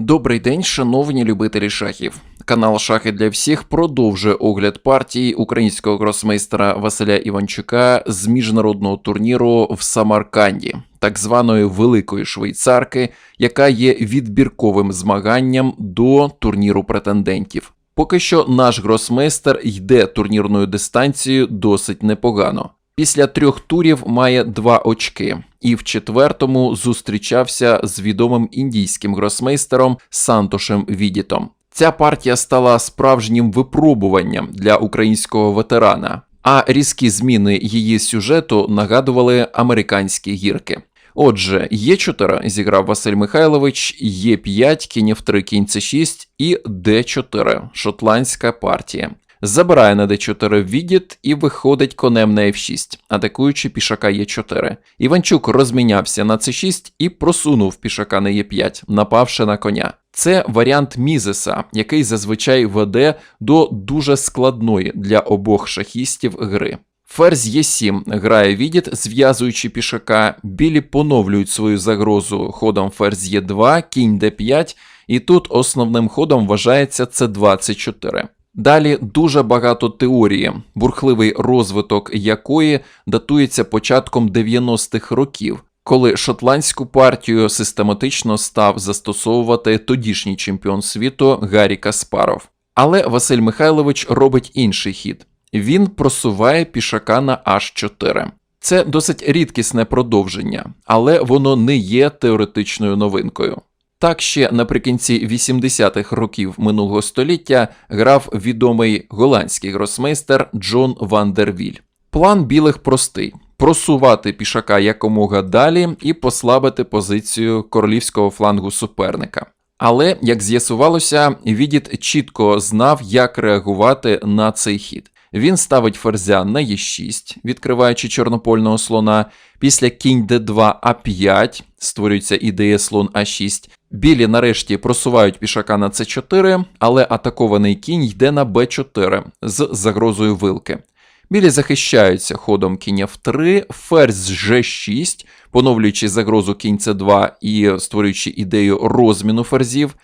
Добрий день, шановні любителі шахів. Канал Шахи для всіх продовжує огляд партії українського гросмейстера Василя Іванчука з міжнародного турніру в Самарканді, так званої Великої Швейцарки, яка є відбірковим змаганням до турніру претендентів. Поки що наш гросмейстер йде турнірною дистанцією досить непогано. Після трьох турів має два очки, і в четвертому зустрічався з відомим індійським гросмейстером Сантошем Відітом. Ця партія стала справжнім випробуванням для українського ветерана, а різкі зміни її сюжету нагадували американські гірки. Отже, Е4 зіграв Василь Михайлович, Е5, кінь F3, кінь С6 і Д4 шотландська партія. Забирає на d4 відіт і виходить конем на f6, атакуючи пішака Е4. Іванчук розмінявся на c6 і просунув пішака на Е5, напавши на коня. Це варіант Мізеса, який зазвичай веде до дуже складної для обох шахістів гри. Ферзь Е7 грає відіт, зв'язуючи пішака, білі поновлюють свою загрозу ходом ферзь Е2, кінь Д5, і тут основним ходом вважається С24. Далі дуже багато теорії, бурхливий розвиток якої датується початком 90-х років, коли шотландську партію систематично став застосовувати тодішній чемпіон світу Гаррі Каспаров. Але Василь Михайлович робить інший хід. Він просуває пішака на H4. Це досить рідкісне продовження, але воно не є теоретичною новинкою. Так ще наприкінці 80-х років минулого століття грав відомий голландський гросмейстер Джон Вандервіль. План білих простий: просувати пішака якомога далі і послабити позицію королівського флангу суперника. Але, як з'ясувалося, Відіт чітко знав, як реагувати на цей хід. Він ставить ферзя на Е6, відкриваючи чорнопольного слона. Після кінь d2 А5 створюється ідея слон А6. Білі нарешті просувають пішака на С4, але атакований кінь йде на Б4 з загрозою вилки. Білі захищаються ходом кінь F3, ферзь G6, поновлюючи загрозу кінь С2 і створюючи ідею розміну ферзів.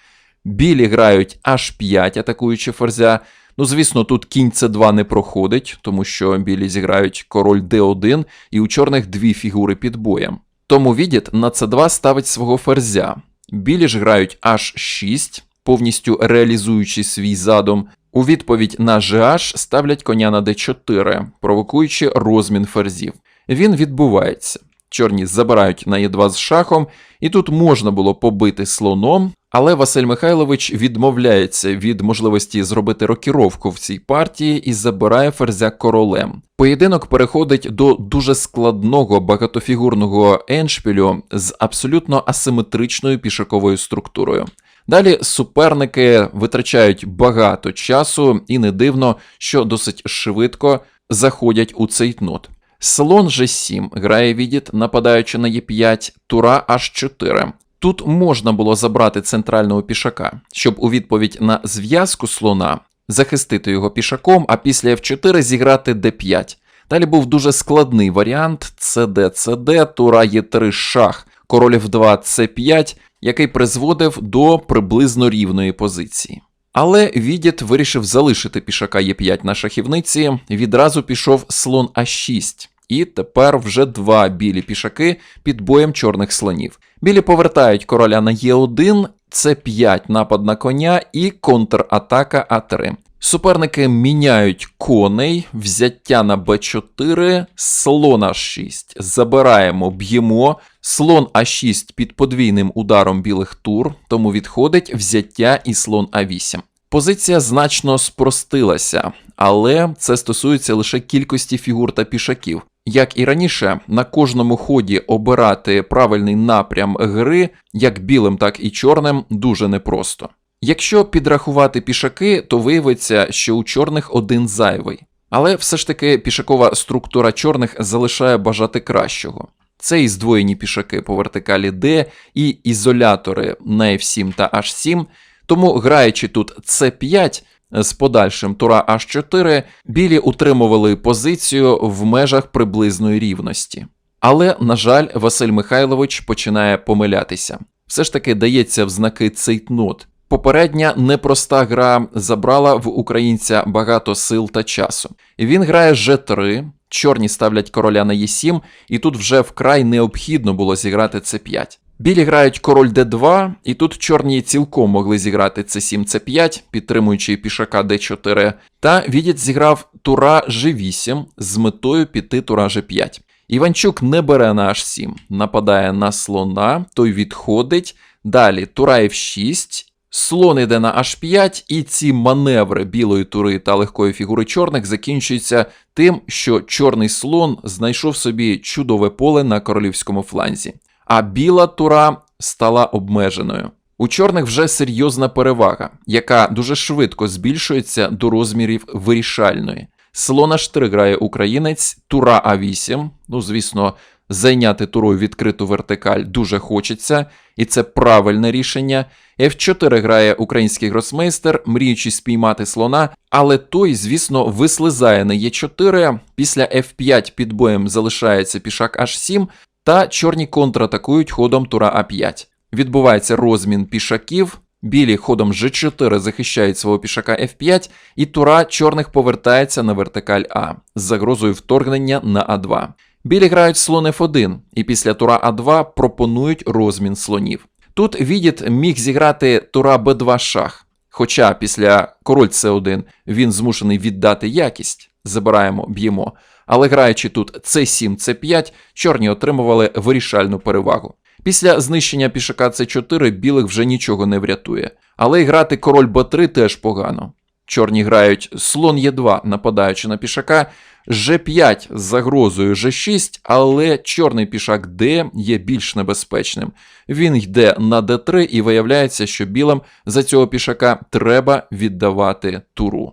Білі грають H5, атакуючи ферзя. Ну, звісно, тут кінь С2 не проходить, тому що білі зіграють король Д1 і у чорних дві фігури під боєм. Тому відіт на С2 ставить свого ферзя. Білі ж грають H6, повністю реалізуючи свій задум. У відповідь на GH ставлять коня на d4, провокуючи розмін ферзів. Він відбувається. Чорні забирають на Е2 з шахом, і тут можна було побити слоном, але Василь Михайлович відмовляється від можливості зробити рокіровку в цій партії і забирає ферзя королем. Поєдинок переходить до дуже складного багатофігурного еншпілю з абсолютно асиметричною пішаковою структурою. Далі суперники витрачають багато часу, і не дивно, що досить швидко заходять у цей нот. Слон G7 грає відіт, нападаючи на Е5, тура H4. Тут можна було забрати центрального пішака, щоб у відповідь на зв'язку слона захистити його пішаком, а після F4 зіграти D5. Далі був дуже складний варіант CD, CD, тура Е3 шах, король F2, C5, який призводив до приблизно рівної позиції. Але Відіт вирішив залишити пішака Е5 на шахівниці, відразу пішов слон А6. І тепер вже два білі пішаки під боєм чорних слонів. Білі повертають короля на Е1, С5 напад на коня і контратака А3. Суперники міняють коней, взяття на Б4, слон А6. Забираємо, б'ємо. Слон А6 під подвійним ударом білих тур, тому відходить взяття і слон А8. Позиція значно спростилася, але це стосується лише кількості фігур та пішаків. Як і раніше, на кожному ході обирати правильний напрям гри, як білим, так і чорним, дуже непросто. Якщо підрахувати пішаки, то виявиться, що у чорних один зайвий. Але все ж таки пішакова структура чорних залишає бажати кращого. Це і здвоєні пішаки по вертикалі D, і ізолятори на F7 та H7, тому граючи тут C5, з подальшим тура H4 білі утримували позицію в межах приблизної рівності. Але, на жаль, Василь Михайлович починає помилятися. все ж таки дається в знаки цейтнот. Попередня непроста гра забрала в українця багато сил та часу. Він грає G3, чорні ставлять короля на Е7, і тут вже вкрай необхідно було зіграти С5. Білі грають король d2, і тут чорні цілком могли зіграти c7, c5, підтримуючи пішака d4, та Відіт зіграв тура g8 з метою піти тура g5. Іванчук не бере на h7, нападає на слона, той відходить. Далі тура f6, слон іде на h5, і ці маневри білої тури та легкої фігури чорних закінчуються тим, що чорний слон знайшов собі чудове поле на королівському фланзі а біла тура стала обмеженою. У чорних вже серйозна перевага, яка дуже швидко збільшується до розмірів вирішальної. Слона 4 грає українець, тура А8. Ну, звісно, зайняти турою відкриту вертикаль дуже хочеться, і це правильне рішення. F4 грає український гросмейстер, мріючи спіймати слона, але той, звісно, вислизає на Е4. Після F5 під боєм залишається пішак H7, та чорні контратакують ходом тура А5. Відбувається розмін пішаків, білі ходом G4 захищають свого пішака F5, і тура чорних повертається на вертикаль А з загрозою вторгнення на А2. Білі грають слон F1, і після тура А2 пропонують розмін слонів. Тут Відіт міг зіграти тура Б2 шах, хоча після король С1 він змушений віддати якість. Забираємо, б'ємо але граючи тут c7, c5, чорні отримували вирішальну перевагу. Після знищення пішака c4 білих вже нічого не врятує, але й грати король b3 теж погано. Чорні грають слон Е2, нападаючи на пішака, G5 з загрозою G6, але чорний пішак D є більш небезпечним. Він йде на D3 і виявляється, що білим за цього пішака треба віддавати туру.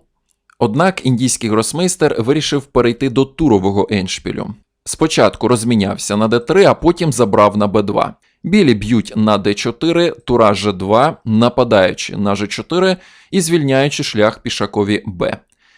Однак індійський гросмейстер вирішив перейти до турового еншпілю. Спочатку розмінявся на d3, а потім забрав на b2. Білі б'ють на d4, тура g2, нападаючи на g4 і звільняючи шлях пішакові b.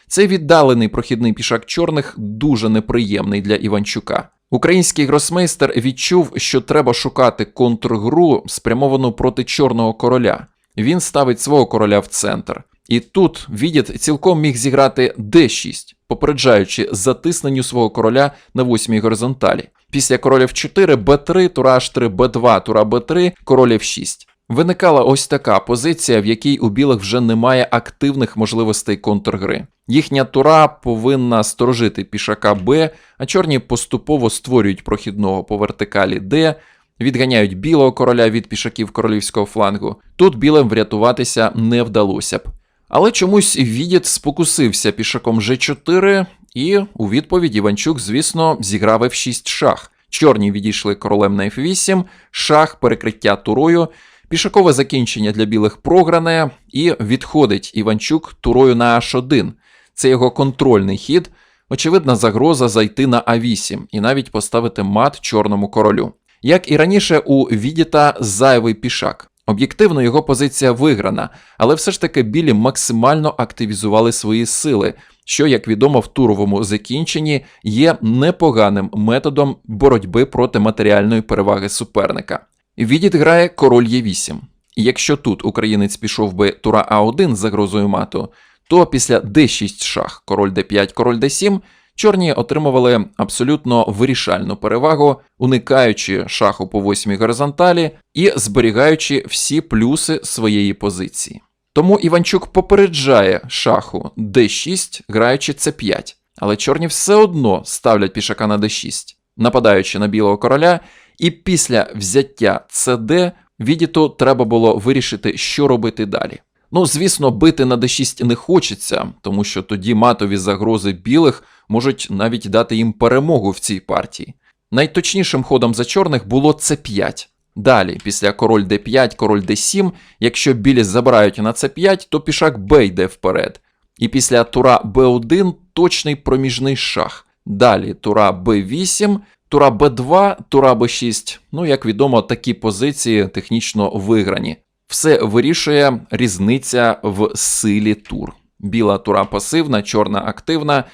Цей віддалений прохідний пішак чорних дуже неприємний для Іванчука. Український гросмейстер відчув, що треба шукати контргру, спрямовану проти чорного короля. Він ставить свого короля в центр. І тут Відіт цілком міг зіграти d6, попереджаючи затисненню свого короля на восьмій горизонталі. Після короля f4, b3, тура h3, b2, тура b3, король f6. Виникала ось така позиція, в якій у білих вже немає активних можливостей контргри. Їхня тура повинна сторожити пішака Б, а чорні поступово створюють прохідного по вертикалі Д, відганяють білого короля від пішаків королівського флангу. Тут білим врятуватися не вдалося б. Але чомусь Відіт спокусився пішаком G4, і у відповідь Іванчук, звісно, зіграв F6 шах. Чорні відійшли королем на F8, шах, перекриття турою. Пішакове закінчення для білих програне, і відходить Іванчук турою на H1. Це його контрольний хід. Очевидна загроза зайти на А8 і навіть поставити мат чорному королю. Як і раніше, у Відіта зайвий пішак. Об'єктивно його позиція виграна, але все ж таки білі максимально активізували свої сили, що, як відомо, в туровому закінченні є непоганим методом боротьби проти матеріальної переваги суперника. Відід грає король Е8. Якщо тут українець пішов би тура А1 з загрозою мату, то після d6 шах, король d5, король d7 Чорні отримували абсолютно вирішальну перевагу, уникаючи шаху по восьмій горизонталі і зберігаючи всі плюси своєї позиції. Тому Іванчук попереджає шаху d6, граючи c5, але чорні все одно ставлять пішака на d6, нападаючи на білого короля, і після взяття cd відіту треба було вирішити, що робити далі. Ну, звісно, бити на d6 не хочеться, тому що тоді матові загрози білих можуть навіть дати їм перемогу в цій партії. Найточнішим ходом за чорних було c5. Далі, після король d5, король d7, якщо білі забирають на c5, то пішак b йде вперед. І після тура b1 точний проміжний шах. Далі тура b8, тура b2, тура b6. Ну, як відомо, такі позиції технічно виграні. Все вирішує різниця в силі тур. Біла тура пасивна, чорна активна.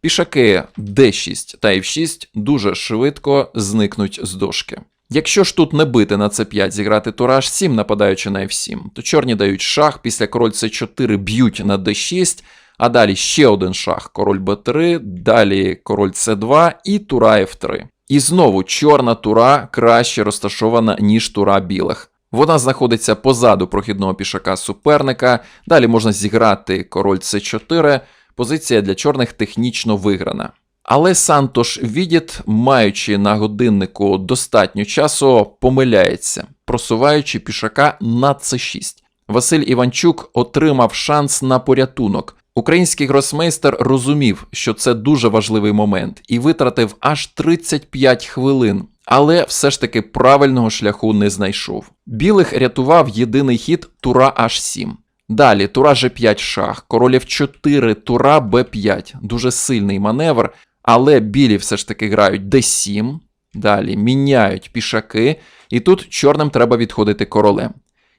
Пішаки D6 та F6 дуже швидко зникнуть з дошки. Якщо ж тут не бити на c5, зіграти тура h7, нападаючи на f7, то чорні дають шах, після король c4 б'ють на d6, а далі ще один шах, король b3, далі король c2 і тура f3. І знову чорна тура краще розташована, ніж тура білих. Вона знаходиться позаду прохідного пішака суперника. Далі можна зіграти король c4. Позиція для чорних технічно виграна. Але Сантош Відіт, маючи на годиннику достатньо часу, помиляється, просуваючи пішака на c6. Василь Іванчук отримав шанс на порятунок. Український гросмейстер розумів, що це дуже важливий момент, і витратив аж 35 хвилин, але все ж таки правильного шляху не знайшов. Білих рятував єдиний хід тура h7. Далі тура g5 шах, король f4, тура b5. Дуже сильний маневр, але білі все ж таки грають d7. Далі міняють пішаки, і тут чорним треба відходити королем.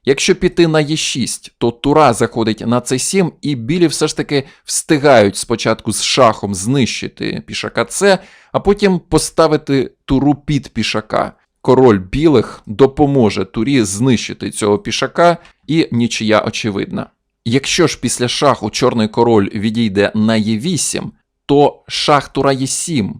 Якщо піти на Е6, то тура заходить на С7, і білі все ж таки встигають спочатку з шахом знищити пішака С, а потім поставити туру під пішака. Король білих допоможе турі знищити цього пішака, і нічия очевидна. Якщо ж після шаху чорний король відійде на Е8, то шах тура Е7,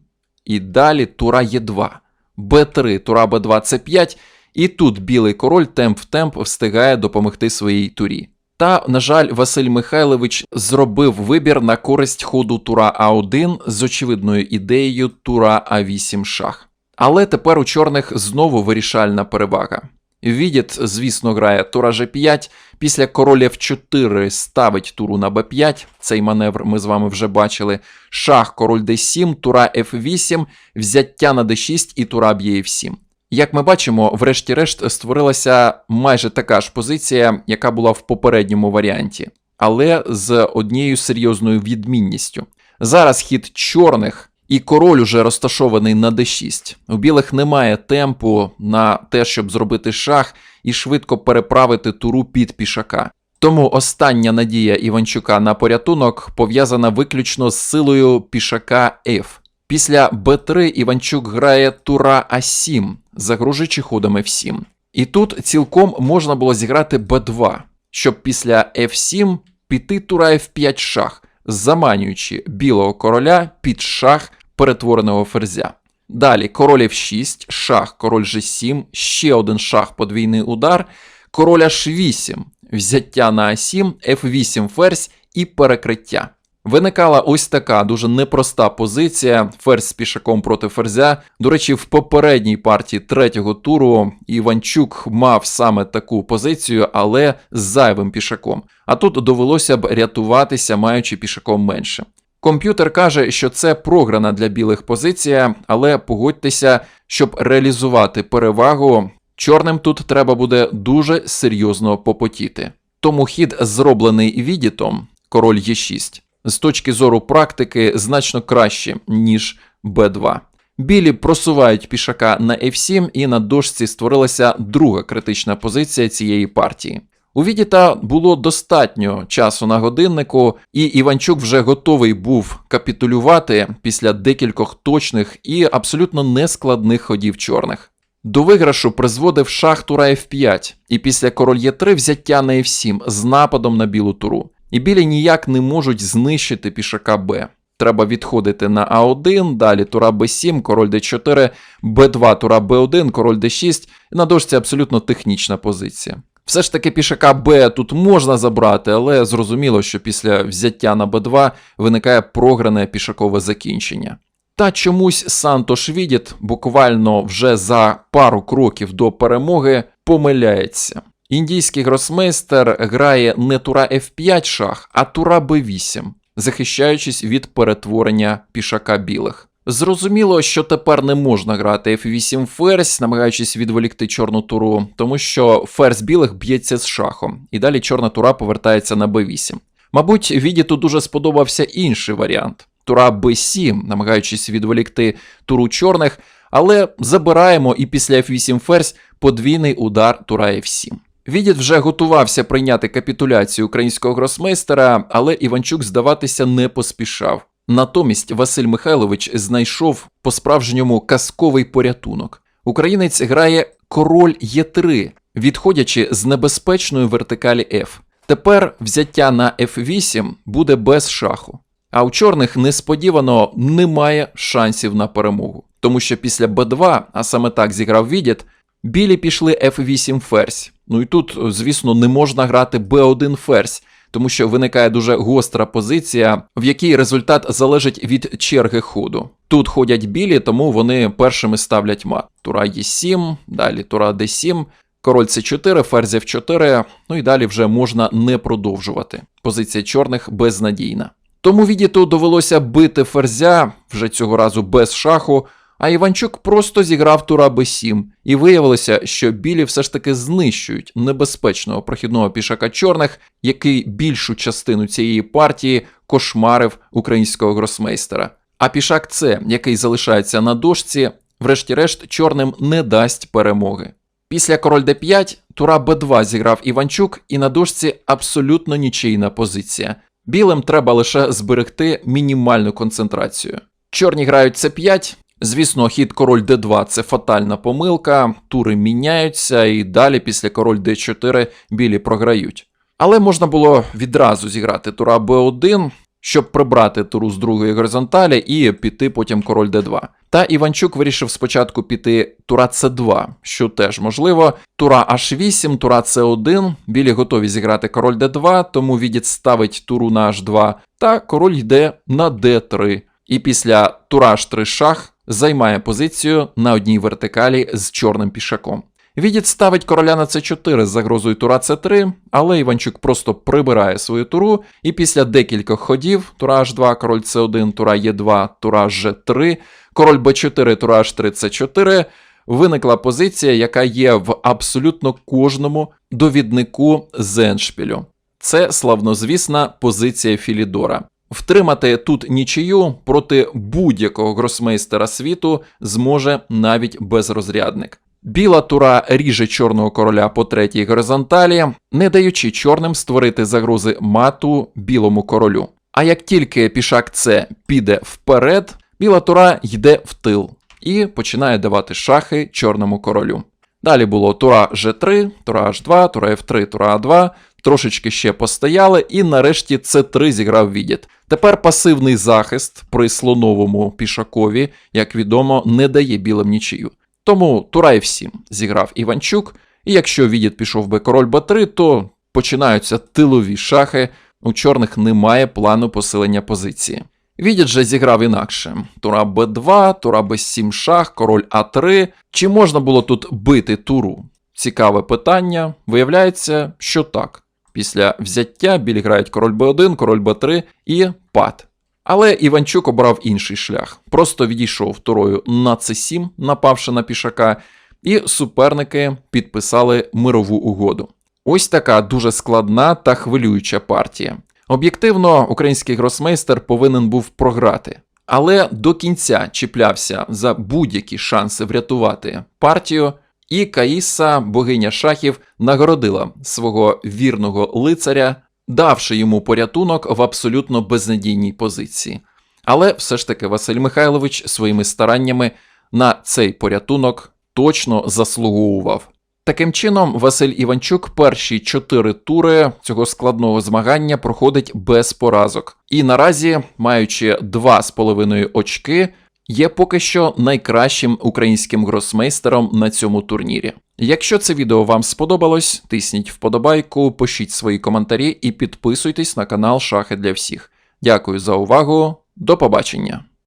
і далі тура Е2, Б3, тура Б2, С5. І тут білий король темп в темп встигає допомогти своїй турі. Та, на жаль, Василь Михайлович зробив вибір на користь ходу тура А1 з очевидною ідеєю тура А8 шах. Але тепер у чорних знову вирішальна перевага. Відіт, звісно, грає тура G5, після короля F4 ставить туру на b5, цей маневр ми з вами вже бачили. Шах, король d7, тура F8, взяття на d6 і тура б'є F7. Як ми бачимо, врешті-решт створилася майже така ж позиція, яка була в попередньому варіанті, але з однією серйозною відмінністю. Зараз хід чорних і король уже розташований на d6. У білих немає темпу на те, щоб зробити шах і швидко переправити туру під пішака. Тому остання надія Іванчука на порятунок пов'язана виключно з силою пішака F. Після Б3 Іванчук грає тура А7, загружуючи ходом F7. І тут цілком можна було зіграти Б2, щоб після F7 піти тура F5 шах, заманюючи білого короля під шах перетвореного ферзя. Далі король F6, шах, король G7, ще один шах, подвійний удар, король H8, взяття на А7, F8 ферзь і перекриття. Виникала ось така дуже непроста позиція. Ферзь з пішаком проти ферзя. До речі, в попередній партії третього туру Іванчук мав саме таку позицію, але з зайвим пішаком. А тут довелося б рятуватися, маючи пішаком менше. Комп'ютер каже, що це програна для білих позиція, але погодьтеся, щоб реалізувати перевагу, чорним тут треба буде дуже серйозно попотіти. Тому хід, зроблений відітом, король Е6 з точки зору практики значно краще, ніж Б2. Білі просувають пішака на F7, і на дошці створилася друга критична позиція цієї партії. У Відіта було достатньо часу на годиннику, і Іванчук вже готовий був капітулювати після декількох точних і абсолютно нескладних ходів чорних. До виграшу призводив шах тура F5, і після король Е3 взяття на F7 з нападом на білу туру. І білі ніяк не можуть знищити пішака Б. Треба відходити на А1, далі тура Б7, король Д4, Б2, тура Б1, король Д6. І на дошці абсолютно технічна позиція. Все ж таки пішака Б тут можна забрати, але зрозуміло, що після взяття на Б2 виникає програне пішакове закінчення. Та чомусь Сантош Відіт буквально вже за пару кроків до перемоги помиляється. Індійський гросмейстер грає не тура F5 шах, а тура B8, захищаючись від перетворення пішака білих. Зрозуміло, що тепер не можна грати F8 ферзь, намагаючись відволікти чорну туру, тому що ферзь білих б'ється з шахом, і далі чорна тура повертається на b8. Мабуть, Відіту дуже сподобався інший варіант: тура b7, намагаючись відволікти туру чорних, але забираємо і після F8 ферзь подвійний удар тура F7. Відіт вже готувався прийняти капітуляцію українського гросмейстера, але Іванчук здаватися не поспішав. Натомість Василь Михайлович знайшов по-справжньому казковий порятунок. українець грає король Е3, відходячи з небезпечної вертикалі F. Тепер взяття на F8 буде без шаху. А у чорних несподівано немає шансів на перемогу. Тому що після Б2, а саме так зіграв Відіт, білі пішли F8 ферзь. Ну і тут, звісно, не можна грати Б1 ферзь, тому що виникає дуже гостра позиція, в якій результат залежить від черги ходу. Тут ходять білі, тому вони першими ставлять мат. Тура Е7, далі Тура Д7, король С4, ферзь F4, ну і далі вже можна не продовжувати. Позиція чорних безнадійна. Тому Відіту довелося бити ферзя вже цього разу без шаху, а Іванчук просто зіграв тура Б7, і виявилося, що білі все ж таки знищують небезпечного прохідного пішака чорних, який більшу частину цієї партії кошмарив українського гросмейстера. А пішак С, який залишається на дошці, врешті-решт чорним не дасть перемоги. Після король d5 тура b2 зіграв Іванчук, і на дошці абсолютно нічийна позиція. Білим треба лише зберегти мінімальну концентрацію. Чорні грають c5. Звісно, хід король d2 це фатальна помилка, тури міняються, і далі після король d4 білі програють. Але можна було відразу зіграти тура b1, щоб прибрати туру з другої горизонталі і піти потім король d2. Та Іванчук вирішив спочатку піти тура c2, що теж можливо. Тура h8, тура c1. Білі готові зіграти король d2, тому відід ставить туру на h2, та король йде на d3. І після тура h3 шах займає позицію на одній вертикалі з чорним пішаком. Відід ставить короля на c4 з загрозою тура c3, але Іванчук просто прибирає свою туру, і після декількох ходів тура h2, король c1, тура e2, тура g3, король b4, тура h3, c4, виникла позиція, яка є в абсолютно кожному довіднику Зеншпілю. Це славнозвісна позиція Філідора. Втримати тут нічию проти будь-якого гросмейстера світу зможе навіть безрозрядник. Біла тура ріже чорного короля по третій горизонталі, не даючи чорним створити загрози мату білому королю. А як тільки пішак С піде вперед, біла тура йде в тил і починає давати шахи чорному королю. Далі було тура G3, тура H2, тура F3, тура А2, трошечки ще постояли, і нарешті С3 зіграв відід. Тепер пасивний захист при слоновому пішакові, як відомо, не дає білим нічию. Тому тура F7 зіграв Іванчук, і якщо відід пішов би король Б3, то починаються тилові шахи, у чорних немає плану посилення позиції. Відід же зіграв інакше: тура Б2, тура Б7 шах, король А3. Чи можна було тут бити туру? Цікаве питання. Виявляється, що так. Після взяття білі грають король Б1, король Б3 і пад. Але Іванчук обрав інший шлях. Просто відійшов турою на С7, напавши на пішака, і суперники підписали мирову угоду. Ось така дуже складна та хвилююча партія. Об'єктивно, український гросмейстер повинен був програти, але до кінця чіплявся за будь-які шанси врятувати партію, і Каїса, богиня шахів, нагородила свого вірного лицаря, давши йому порятунок в абсолютно безнадійній позиції. Але все ж таки Василь Михайлович своїми стараннями на цей порятунок точно заслуговував. Таким чином, Василь Іванчук перші чотири тури цього складного змагання проходить без поразок. І наразі, маючи два з половиною очки, є поки що найкращим українським гросмейстером на цьому турнірі. Якщо це відео вам сподобалось, тисніть вподобайку, пишіть свої коментарі і підписуйтесь на канал Шахи для всіх. Дякую за увагу, до побачення!